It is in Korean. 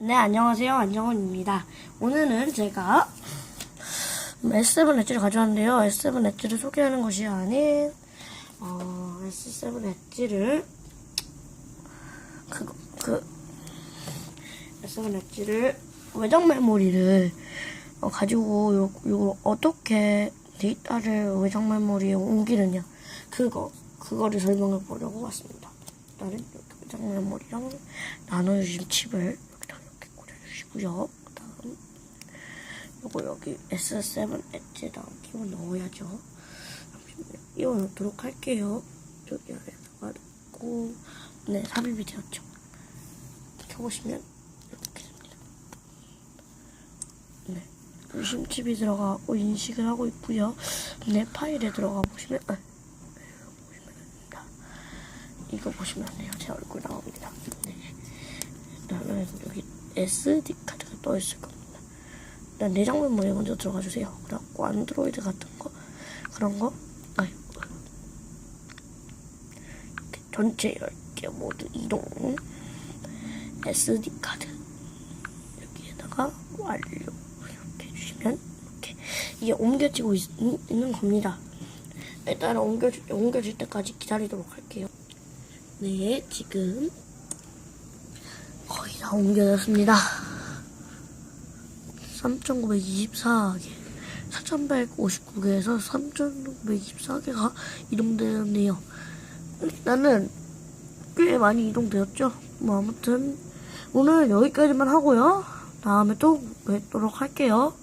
네, 안녕하세요. 안정훈입니다. 오늘은 제가 S7 엣지를 가져왔는데요. S7 엣지를 소개하는 것이 아닌, 어, S7 엣지를, 그거, 그, S7 엣지를, 외장 메모리를, 어, 가지고, 요, 요, 어떻게 데이터를 외장 메모리에 옮기느냐. 그거, 그거를 설명해 보려고 왔습니다. 일단은 외장 메모리랑 나눠주신 칩을 그 다음, 요거 여기 S7 엣지에다 끼워 넣어야죠. 잠시만요. 끼워 넣도록 할게요. 저기 아래다가 넣고, 네, 삽입이 되었죠. 켜보시면 이렇게 됩니다. 네. 유심칩이 들어가고 인식을 하고 있고요. 네, 파일에 들어가 보시면, 아, 이거 보시면 안 돼요. 제 얼굴 나옵니다. 네. 일단은 여기 SD 카드가 떠 있을 겁니다. 일단 내장 메모리에 먼저 들어가 주세요. 그래갖고 안드로이드 같은 거 그런 거 아유 이렇게 전체 10개 모두 이동 SD 카드 여기에다가 완료 이렇게 해주시면 이렇게 이게 옮겨지고 있, 는 겁니다. 일단 옮겨 옮겨질 때까지 기다리도록 할게요. 네, 지금 거의 다 옮겨졌습니다. 3,924개, 4,159개에서 3,924개가 이동되었네요. 일단은 꽤 많이 이동되었죠. 뭐 아무튼 오늘 여기까지만 하고요. 다음에 또 뵙도록 할게요.